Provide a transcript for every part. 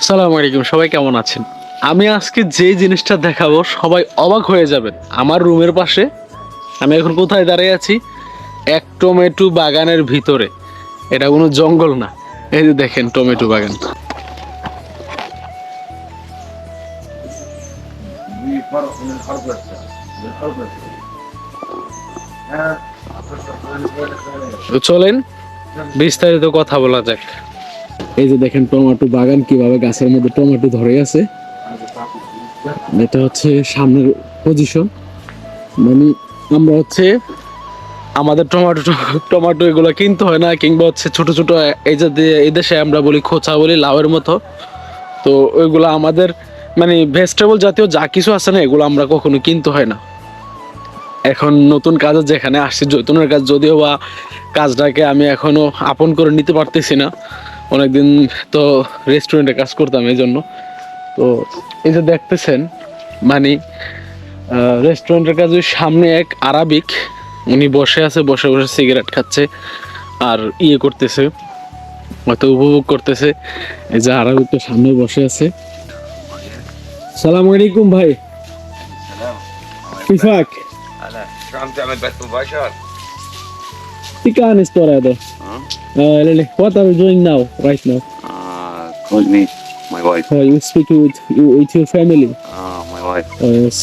সালাম আলাইকুম, সবাই কেমন আছেন? আমি আজকে যে জিনিসটা দেখাবো, সবাই অবাক হয়ে যাবেন। আমার রুমের পাশে আমি এখন কোথায় দাঁড়িয়ে আছি? এক টমেটো বাগানের ভিতরে। এটা কোনো জঙ্গল না। এই যে দেখেন টমেটো বাগান। চলেন, বিস্তারিত কথা বলা যাক। এই যে দেখেন টমেটো বাগান কীভাবে গাছের মধ্যে টমেটো ধরে আছে। এটা হচ্ছে সামনের পজিশন মানে আমরা হচ্ছে আমাদের টমেটো টমেটো এগুলো কিনতে হয় না, কিংবা হচ্ছে ছোট ছোট এই যে এই দেশে আমরা বলি খোঁচা বলি, লাউয়ের মতো। তো ওইগুলো আমাদের মানে ভেজিটেবল জাতীয় যা কিছু আছে না, এগুলো আমরা কখনো কিনতে হয় না। এখন নতুন কাজে যেখানে আসছি, জৈতুনের কাজ, যদিও বা কাজটাকে আমি এখনও আপন করে নিতে পারতেছি না। অনেকদিন তো রেস্টুরেন্টে কাজ করতাম এই জন্য তো এই যে দেখতেছেন মানে রেস্টুরেন্টের কাজে সামনে এক আরাবিক উনি বসে আছে বসে বসে সিগারেট খাচ্ছে আর ইয়ে করতেছে হয়তো উপভোগ করতেছে এই যে আরাবিকটা সামনে বসে আছে সালাম আলাইকুম ভাই কিফাক هلا شو عم تعمل بث مباشر؟ في كان store هذا uh, Lily, what are you doing now right now Uh, call me my wife. uh, you speak with you, with your family Ah, my wife. uh, yes.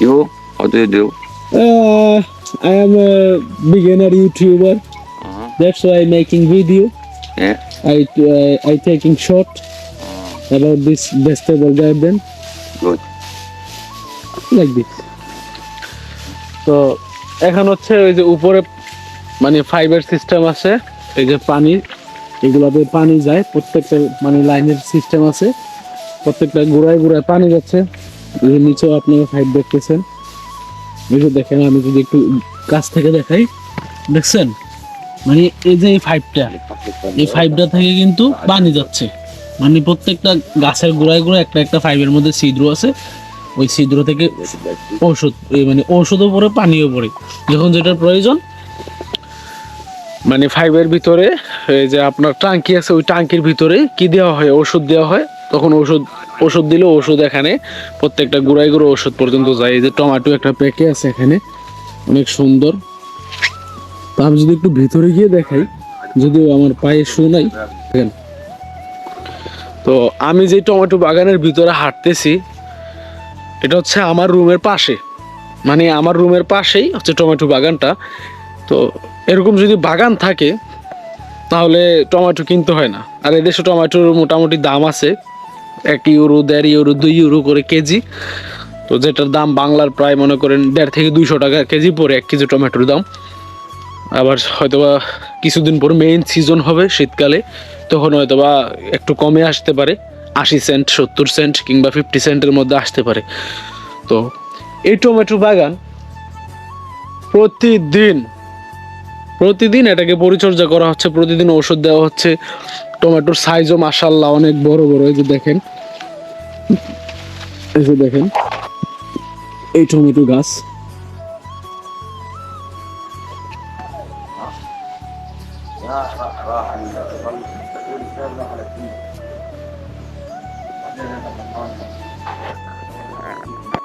You? What do you do? uh, I am a beginner YouTuber Uh-huh. that's why I'm making video Yeah. I uh, I taking short about this vegetable garden Good. like this তো এখন হচ্ছে ওই যে উপরে মানে fibre system আছে, এই যে পানি, এগুলোতে পানি যায়, প্রত্যেকটা মানে লাইনের সিস্টেম আছে, প্রত্যেকটা গোড়ায় গোড়ায় পানি যাচ্ছে নিচেও আপনারা ফাইভ দেখতেছেন। এই দেখেন, আমি যদি একটু কাছ থেকে দেখাই, দেখছেন? মানে এই যে এই ফাইভটা এই ফাইভটা থেকে কিন্তু পানি যাচ্ছে। মানে প্রত্যেকটা গাছের গোড়ায় গোড়ায় একটা একটা ফাইভের মধ্যে ছিদ্র আছে, ওই ছিদ্র থেকে ঔষধ মানে ঔষধও পড়ে, পানিও পড়ে। যখন যেটার প্রয়োজন মানে ফাইভের ভিতরে যে আপনার টাঙ্কি আছে, ওই টাঙ্কির ভিতরে কি দেওয়া হয়? ওষুধ দেওয়া হয়। তখন ওষুধ ওষুধ দিলে ওষুধ এখানে, প্রত্যেকটা গুড়াই গুঁড়ো ওষুধ পর্যন্ত যায়। এই যে টমেটো একটা প্যাকে আছে এখানে, অনেক সুন্দর। তো আমি যদি একটু ভিতরে গিয়ে দেখাই, যদিও আমার পায়ে শু নাই তো আমি যে টমেটো বাগানের ভিতরে হাঁটতেছি, এটা হচ্ছে আমার রুমের পাশে। মানে আমার রুমের পাশেই হচ্ছে টমেটো বাগানটা। তো এরকম যদি বাগান থাকে, তাহলে টমেটো কিনতে হয় না। আর এদেশে টমেটোর মোটামুটি দাম আছে, এক ইউরো, দেড় ইউরো, দুই ইউরো করে কেজি। তো যেটার দাম বাংলার প্রায় মনে করেন দেড় থেকে দুইশো টাকা কেজি পরে এক কেজি টমেটোর দাম। আবার হয়তোবা কিছুদিন পর মেইন সিজন হবে শীতকালে, তখন হয়তোবা একটু কমে আসতে পারে, আশি সেন্ট সত্তর সেন্ট কিংবা ফিফটি সেন্টের মধ্যে আসতে পারে। তো এই টমেটো বাগান প্রতিদিন প্রতিদিন এটাকে পরিচর্যা করা হচ্ছে, প্রতিদিন ওষুধ দেওয়া হচ্ছে। টমেটোর সাইজও মাসাল্লাহ অনেক বড় বড়, এই যে দেখেন। এই যে দেখেন, এই টমেটো গাছ।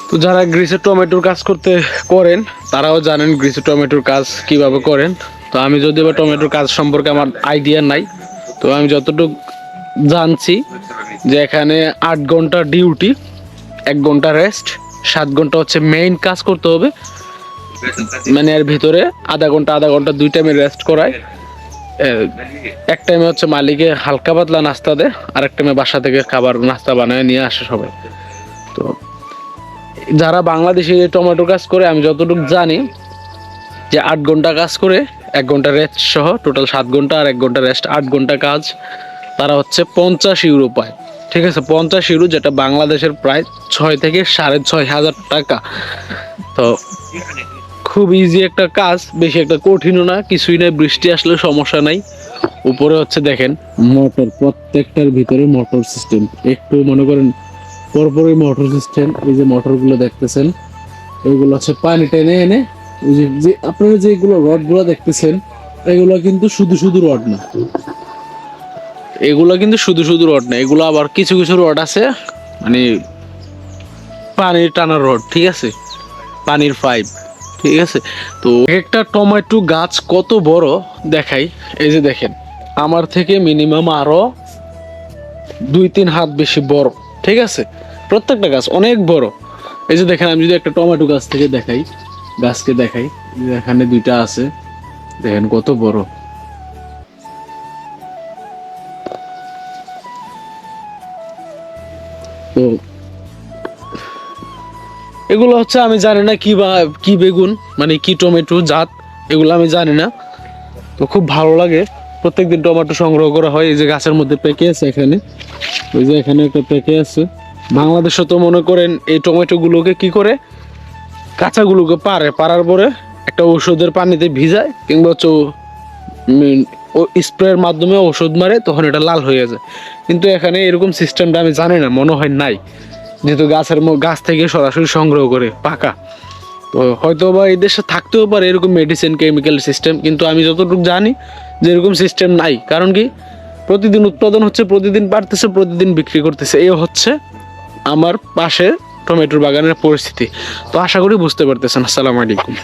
তো যারা গ্রিসে টমেটোর কাজ করতে করেন, তারাও জানেন গ্রিসে টমেটোর কাজ কীভাবে করেন। তো আমি যদি বা টমেটোর কাজ সম্পর্কে আমার আইডিয়া নাই, তো আমি যতটুকু জানছি যে এখানে আট ঘণ্টা ডিউটি এক ঘণ্টা রেস্ট সাত ঘণ্টা হচ্ছে মেইন কাজ করতে হবে। মানে এর ভিতরে আধা ঘণ্টা আধা ঘণ্টা দুই টাইমে রেস্ট করায়। এক টাইমে হচ্ছে মালিকে হালকা পাতলা নাস্তা দেয়, আর এক টাইমে বাসা থেকে খাবার, নাস্তা বানায় নিয়ে আসে সবাই। তো যারা বাংলাদেশে টমেটো কাজ করে, আমি যতটুকু জানি যে আট ঘণ্টা কাজ করে এক ঘণ্টা রেস্ট সহ টোটাল সাত ঘণ্টা আর এক ঘণ্টা রেস্ট আট ঘণ্টা কাজ। তারা হচ্ছে পঞ্চাশ ইউরো পায়। ঠিক আছে? পঞ্চাশ ইউরো যেটা বাংলাদেশের প্রায় ছয় থেকে সাড়ে ছয় হাজার টাকা। তো খুব ইজি একটা কাজ, বেশি একটা কঠিনও না, কিছুই নাই বৃষ্টি আসলে সমস্যা নাই। উপরে হচ্ছে দেখেন মোটর প্রত্যেকটার ভিতরে মোটর সিস্টেম একটু মনে করেন, পরপরই মোটর সিস্টেম এই যে মোটরগুলো দেখতেছেন, এগুলো হচ্ছে পানি টেনে এনে যে আপনারা যেগুলো রডগুলো দেখতেছেন, এগুলো কিন্তু শুধু শুধু রড না। এগুলো কিন্তু শুধু শুধু রড না, এগুলো আবার কিছু কিছু রড আছে মানে পানির টানার রড, ঠিক আছে? পানির পাইপ, ঠিক আছে? তো একটা টমেটো গাছ কত বড় দেখাই, এই যে দেখেন, আমার থেকে মিনিমাম আরও দুই তিন হাত বেশি বড়, ঠিক আছে? প্রত্যেকটা গাছ অনেক বড়। এই যে দেখেন, আমি যদি একটা টমেটো গাছ থেকে দেখাই গাছকে দেখাই। এখানে দুইটা আছে। দেখেন কত বড়। তো এগুলো হচ্ছে আমি জানি না কি বা কি বেগুন মানে কি টমেটো জাত, এগুলো আমি জানি না। তো খুব ভালো লাগে। প্রত্যেকদিন টমেটো সংগ্রহ করা হয়। এই যে গাছের মধ্যে পেকে আছে এখানে। ওই যে এখানে একটা পেকে আছে। বাংলাদেশে তো মনে করেন এই টমেটো গুলোকে কি করে? কাঁচাগুলোকে পারে, পারার পরে একটা ওষুধের পানিতে ভিজায় কিংবা হচ্ছে স্প্রের মাধ্যমে ওষুধ মারে, তখন এটা লাল হয়ে যায়। কিন্তু এখানে এরকম সিস্টেমটা আমি জানি না, মনে হয় নাই। যেহেতু গাছের গাছ থেকে সরাসরি সংগ্রহ করে, পাকা। তো হয়তো বা এই দেশে থাকতেও পারে এরকম মেডিসিন কেমিক্যাল সিস্টেম কিন্তু আমি যতটুকু জানি যে এরকম সিস্টেম নাই। কারণ কি? প্রতিদিন উৎপাদন হচ্ছে, প্রতিদিন বাড়তেছে, প্রতিদিন বিক্রি করতেছে। এই হচ্ছে আমার পাশে টমেটোর বাগানের পরিস্থিতি। তো আশা করি বুঝতে পারতেছেন। আসসালামু আলাইকুম।